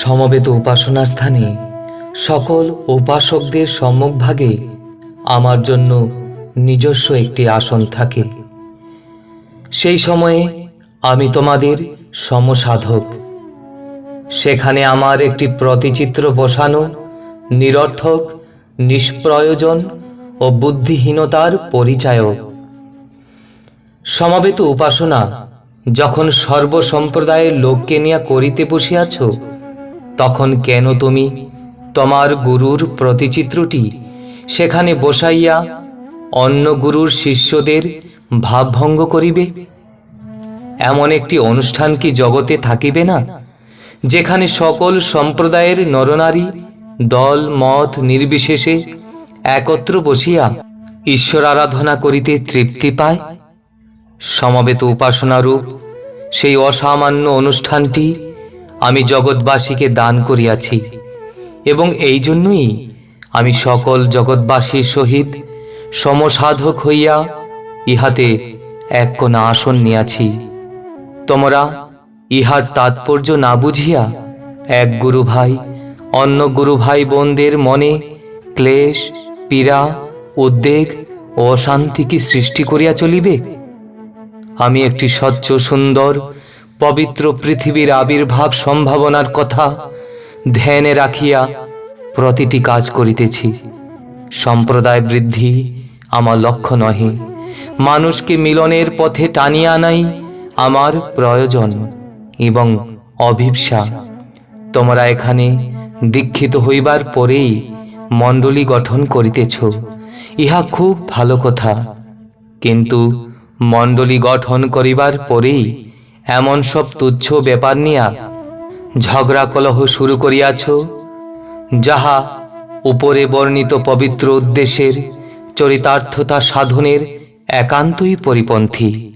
সমবেত উপাসনার স্থানে সকল উপাসকদের সম্মুখভাগে আমার জন্য নিজস্ব একটি আসন থাকে। সেই সময়ে আমি তোমাদের সমসাধক। সেখানে আমার একটি প্রতিচিত্র বসানো, নিরর্থক, নিষ্প্রয়োজন ও বুদ্ধিহীনতার পরিচায়ক। সমবেত উপাসনা, যখন সর্বসম্প্রদায়ের লোককে নিয়ে করিতে বসিয়াছ তখন কেন তুমি? তোমার গুরুর প্রতিচিত্রটি সেখানে বসাইয়া অন্য গুরুর শিষ্যদের ভাবভঙ্গ করিবে? এমন একটি অনুষ্ঠান কি জগতে থাকিবে না, যেখানে সকল সম্প্রদায়ের নরনারী দল, মত নির্বিশেষে একত্র বসিয়া ঈশ্বর আরাধনা করিতে তৃপ্তি পায়? সমবেত উপাসনারূপ সেই অসামান্য অনুষ্ঠানটি আমি জগৎবাসীকে দান করিয়াছি, এবং এই জন্যই আমি সকল জগৎবাসীর সহিত সমসাধক হইয়া ইহাতে এক কোনা আসন নিয়াছি। তোমরা ইহার তাৎপর্য না বুঝিয়া এক গুরু ভাই অন্য গুরু ভাই বোনদের মনে ক্লেশ, পীড়া, উদ্বেগ অশান্তি কি সৃষ্টি করিয়া চলিবে? আমি একটি স্বচ্ছ সুন্দর পবিত্র পৃথিবীর আবির্ভাব সম্ভাবনার কথা ধ্যানে রাখিয়া প্রতিটি কাজ করিতেছি। সম্প্রদায় বৃদ্ধি আমার লক্ষ্য নহে। মানুষকে মিলনের পথে টানিয়া আনাই আমার প্রয়োজন এবং অভিপ্সা। তোমরা এখানে দীক্ষিত হইবার পরেই মণ্ডলী গঠন করিতেছ। ইহা খুব ভালো কথা। কিন্তু মণ্ডলী গঠন করিবার পরেই এমন সব তুচ্ছ ব্যাপার নিয়া ঝগড়া কলহ শুরু করিয়াছ, যাহা উপরে বর্ণিত পবিত্র উদ্দেশ্যের চরিতার্থতা সাধনের একান্তই পরিপন্থী।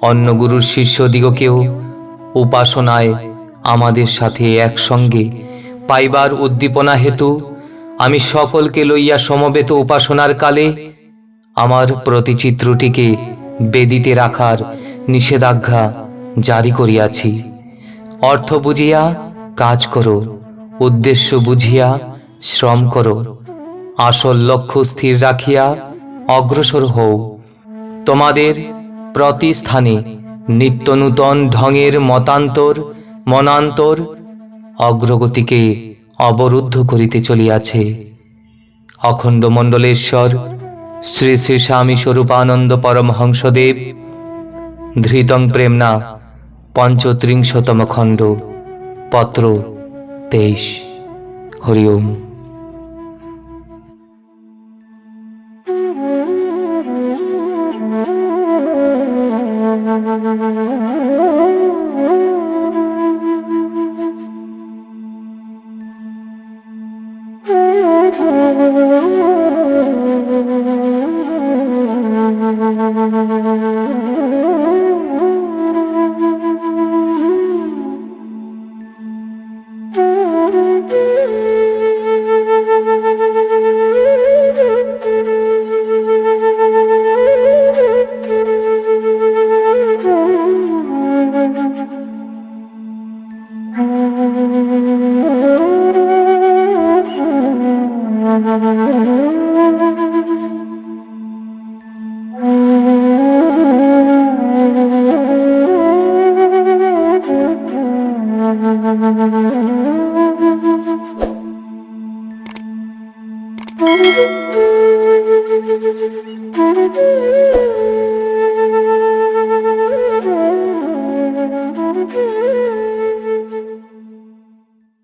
অন্য গুরুর শিষ্যদিগকেও উপাসনায় আমাদের সাথে একসঙ্গে পাইবার উদ্দীপনা হেতু আমি সকলকে লইয়া সমবেত উপাসনার কালে আমার প্রতিচিত্রটিকে বেদিতে রাখার নিষেধাজ্ঞা জারি করিয়াছি। অর্থ বুঝিয়া কাজ করো, উদ্দেশ্য বুঝিয়া শ্রম করো। আসল লক্ষ্য স্থির রাখিয়া অগ্রসর হও। তোমাদের প্রতি স্থানে নিত্য নূতন ঢঙের মতান্তর, মনান্তর অগ্রগতিকে অবরুদ্ধ করিতে চলিয়াছে। অখণ্ড মণ্ডলেশ্বর, শ্রী শ্রী স্বামী স্বরূপানন্দ পরমহংসদেব, ধৃতং প্রেমনা পঞ্চত্রিংশতম খণ্ড পত্র তেইশ হরি ওম